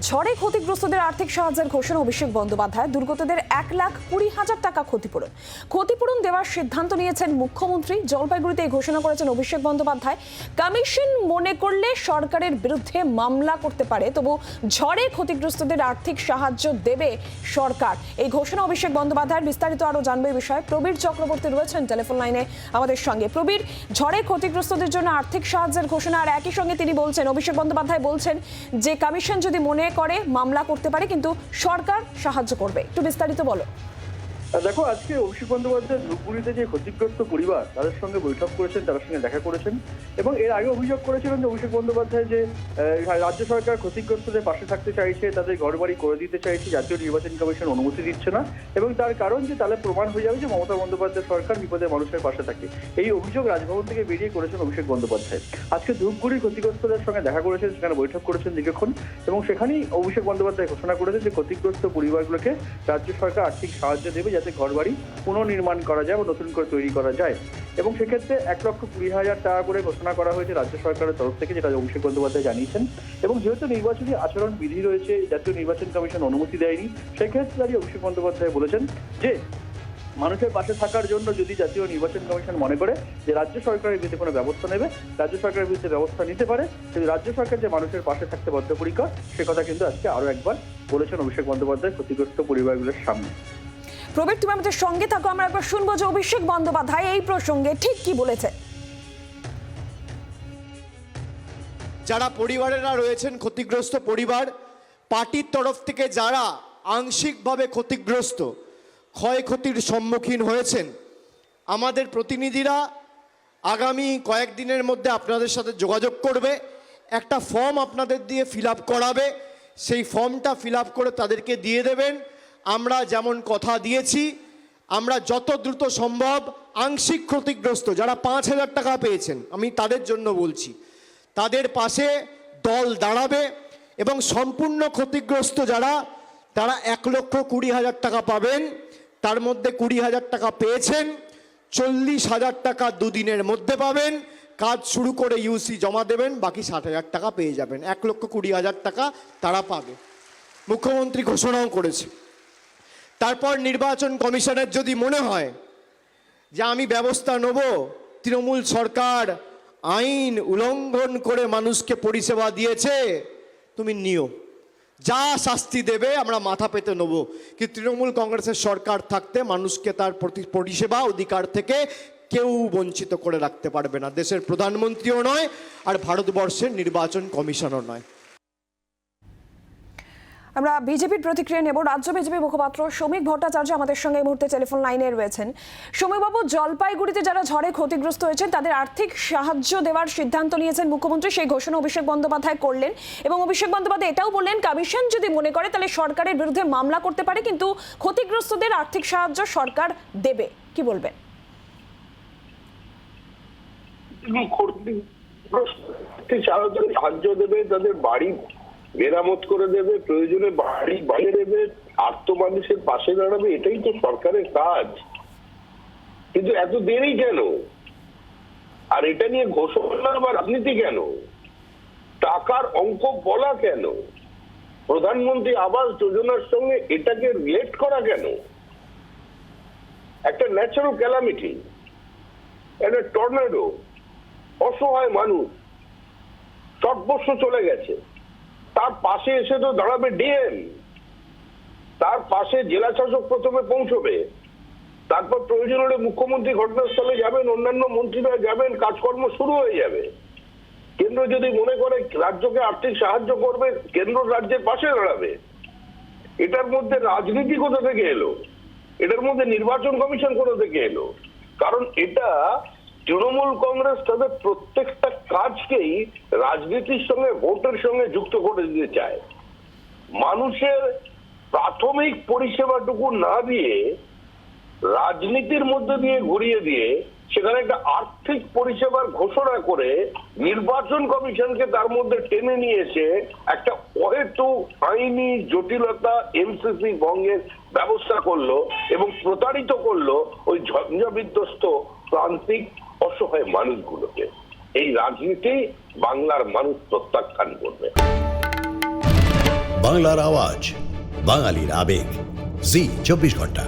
ঝড়ে ক্ষতিগ্রস্তদের আর্থিক সাহায্যের ঘোষণা অভিষেক বন্দ্যোপাধ্যায়। দুর্গতদের এক লাখ কুড়ি হাজার টাকা ক্ষতিপূরণ। ক্ষতিপূরণ দেওয়ার সিদ্ধান্ত নিয়েছেন মুখ্যমন্ত্রী। জলপাইগুড়িতে এই ঘোষণা করেছেন অভিষেক বন্দ্যোপাধ্যায়। কমিশন মনে করলে সরকারের বিরুদ্ধে মামলা করতে পারে, তবু ঝড়ে ক্ষতিগ্রস্তদের আর্থিক সাহায্য দেবে সরকার। এই ঘোষণা অভিষেক বন্দ্যোপাধ্যায়ের বিস্তারিত আরও জানবে এই বিষয়ে প্রবীর চক্রবর্তী রয়েছেন টেলিফোন লাইনে আমাদের সঙ্গে। প্রবীর, ঝড়ে ক্ষতিগ্রস্তদের জন্য আর্থিক সাহায্যের ঘোষণা, আর একই সঙ্গে তিনি বলছেন, অভিষেক বন্দ্যোপাধ্যায় বলছেন যে, কমিশন যদি মনে করে মামলা করতে পারে কিন্তু সরকার সাহায্য করবে। একটু বিস্তারিত বলো। দেখো, আজকে অভিষেক বন্দ্যোপাধ্যায় ধূপগুড়িতে যে ক্ষতিগ্রস্ত পরিবার, তাদের সঙ্গে বৈঠক করেছেন, তাদের সঙ্গে দেখা করেছেন, এবং এর আগে অভিযোগ করেছিলেন যে অভিষেক বন্দ্যোপাধ্যায় যে রাজ্য সরকার ক্ষতিগ্রস্তদের পাশে থাকতে চাইছে, তাদের ঘরবাড়ি করে দিতে চাইছে, জাতীয় নির্বাচন কমিশন অনুমতি দিচ্ছে না, এবং তার কারণ যে তাহলে প্রমাণ হয়ে যাবে যে মমতা বন্দ্যোপাধ্যায় সরকার বিপদে মানুষের পাশে থাকে। এই অভিযোগ রাজভবন থেকে বেরিয়ে করেছেন অভিষেক বন্দ্যোপাধ্যায়। আজকে ধূপগুড়ির ক্ষতিগ্রস্তদের সঙ্গে দেখা করেছেন, সেখানে বৈঠক করেছেন দীর্ঘক্ষণ, এবং সেখানেই অভিষেক বন্দ্যোপাধ্যায় ঘোষণা করেছেন যে ক্ষতিগ্রস্ত পরিবারগুলোকে রাজ্য সরকার আর্থিক সাহায্য দেবে যাতে ঘরবাড়ি পুনর্নির্মাণ করা যায় বা নতুন করে তৈরি করা যায়। এবং সেক্ষেত্রে এক লক্ষ কুড়ি হাজার টাকা করে ঘোষণা করা হয়েছে রাজ্য সরকারের তরফ থেকে, যেটা অভিষেক বন্দ্যোপাধ্যায় জানিয়েছেন। এবং যেহেতু নির্বাচনী আচরণ বিধি রয়েছে, জাতীয় নির্বাচন কমিশন অনুমতি দেয়নি, সেক্ষেত্রে দাঁড়িয়ে অভিষেক বন্দ্যোপাধ্যায় বলেছেন যে, মানুষের পাশে থাকার জন্য যদি জাতীয় নির্বাচন কমিশন মনে করে যে রাজ্য সরকারের বিরুদ্ধে কোনো ব্যবস্থা নেবে, রাজ্য সরকারের বিরুদ্ধে ব্যবস্থা নিতে পারে, কিন্তু রাজ্য সরকার যে মানুষের পাশে থাকতে বদ্ধপরিকর, সে কথা কিন্তু আজকে আরও একবার বলেছেন অভিষেক বন্দ্যোপাধ্যায় ক্ষতিগ্রস্ত পরিবারগুলোর সামনে। প্রবীর তুমি আমাদের সঙ্গে থাকো, আমরা একবার শুনব যে অভিষেক বন্দ্যোপাধ্যায় এই প্রসঙ্গে ঠিক কি বলেছে। যারা পরিবারেরা রয়েছেন, ক্ষতিগ্রস্ত পরিবার, পার্টির তরফ থেকে যারা আংশিকভাবে ক্ষতিগ্রস্ত, ক্ষয়ক্ষতির সম্মুখীন হয়েছেন, আমাদের প্রতিনিধিরা আগামী কয়েকদিনের মধ্যে আপনাদের সাথে যোগাযোগ করবে, একটা ফর্ম আপনাদের দিয়ে ফিল করাবে, সেই ফর্মটা ফিল করে তাদেরকে দিয়ে দেবেন। আমরা যেমন কথা দিয়েছি, আমরা যত দ্রুত সম্ভব আংশিক ক্ষতিগ্রস্ত, যারা পাঁচ হাজার টাকা পেয়েছেন, আমি তাদের জন্য বলছি, তাদের পাশে দল দাঁড়াবে এবং সম্পূর্ণ ক্ষতিগ্রস্ত যারা, তারা এক লক্ষ কুড়ি হাজার টাকা পাবেন, তার মধ্যে কুড়ি হাজার টাকা পেয়েছেন, চল্লিশ হাজার টাকা দুদিনের মধ্যে পাবেন, কাজ শুরু করে ইউসি জমা দেবেন, বাকি ষাট হাজার টাকা পেয়ে যাবেন, এক লক্ষ কুড়ি হাজার টাকা তারা পাবে। মুখ্যমন্ত্রী ঘোষণাও করেছে। তারপর নির্বাচন কমিশনের যদি মনে হয় যে আমি ব্যবস্থা নেব, তৃণমূল সরকার আইন উল্লঙ্ঘন করে মানুষকে পরিষেবা দিয়েছে, তুমি নিও। যা শাস্তি দেবে আমরা মাথা পেতে নেব। কি তৃণমূল কংগ্রেসের সরকার থাকতে মানুষকে তার পরিষেবা অধিকার থেকে কেউ বঞ্চিত করে রাখতে পারবে না। দেশের প্রধানমন্ত্রীও নয় আর ভারতবর্ষের নির্বাচন কমিশনও নয়। আমরা বিজেপির প্রতিক্রিয়া নেব। রাজ্য বিজেপি মুখপাত্র শ্রমিক ভট্টাচার্য আমাদের সঙ্গে এই মুহূর্তে টেলিফোন লাইনে রয়েছেন। শ্রমিকবাবু জলপাইগুড়িতে যারা ঝড়ে ক্ষতিগ্রস্ত হয়েছেন, তাদের আর্থিক সাহায্য দেওয়ার সিদ্ধান্ত নিয়েছেন মুখ্যমন্ত্রী। সেই ঘোষণা অভিষেক বন্দ্যোপাধ্যায় করলেন এবং অভিষেক বন্দ্যোপাধ্যায় এটাও বললেন, কমিশন যদি মনে করে, তাহলে সরকারের বিরুদ্ধে মামলা করতে পারে, কিন্তু ক্ষতিগ্রস্তদের আর্থিক সাহায্য সরকার দেবে। কি বলবেন? সাহায্য দেবে, তাদের বাড়ি মেরামত করে দেবে, প্রয়োজনে বাড়ি বাইরে দেবে আর্ত মানুষের পাশে দাঁড়াবে, এটাই তো সরকারের কাজ। কিন্তু এত দেরি কেন? আর এটা নিয়ে ঘোষণা বা রাজনীতি কেন? টাকার অঙ্ক বলা কেন? প্রধানমন্ত্রী আবাস যোজনার সঙ্গে এটাকে রিলেট করা কেন? একটা ন্যাচারাল ক্যালামিটি একটা টর্নেডো অসহায় মানুষ, সর্বস্ব চলে গেছে। তার পাশে এসে তো দাঁড়াবে ডিএম। তার পাশে জেলা শাসক প্রথমে পৌঁছবে। তারপর প্রয়োজন হলে মুখ্যমন্ত্রী ঘটনাস্থলে যাবেন, অন্যান্য মন্ত্রীরা যাবেন, কাজকর্ম শুরু হয়ে যাবে। কেন্দ্র যদি মনে করে রাজ্যকে আর্থিক সাহায্য করবে, কেন্দ্র রাজ্যের পাশে দাঁড়াবে। এটার মধ্যে রাজনীতি কোথা থেকে এলো? এটার মধ্যে নির্বাচন কমিশন কোথা থেকে এলো? কারণ এটা তৃণমূল কংগ্রেস তাদের প্রত্যেকটা কাজকেই রাজনীতির সঙ্গে, ভোটের সঙ্গে যুক্ত করে দিতে চায়। মানুষের প্রাথমিক পরিষেবাটুকু না দিয়ে, রাজনীতির মধ্যে দিয়ে ঘুরিয়ে দিয়ে, সেখানে একটা আর্থিক পরিষেবার ঘোষণা করে নির্বাচন কমিশনকে তার মধ্যে টেনে নিয়ে এসে একটা অহেতু আইনি জটিলতা এমসিসি ভঙ্গের ব্যবস্থা করল এবং প্রতারিত করল ওই ঝঞ্ঝা বিধ্বস্ত প্রান্তিক অসহায় মানুষগুলোকে এই রাজনীতি বাংলার মানুষ প্রত্যাখ্যান করবে। বাংলার আওয়াজ, বাঙালির আবেগ, জি, চব্বিশ ঘণ্টা।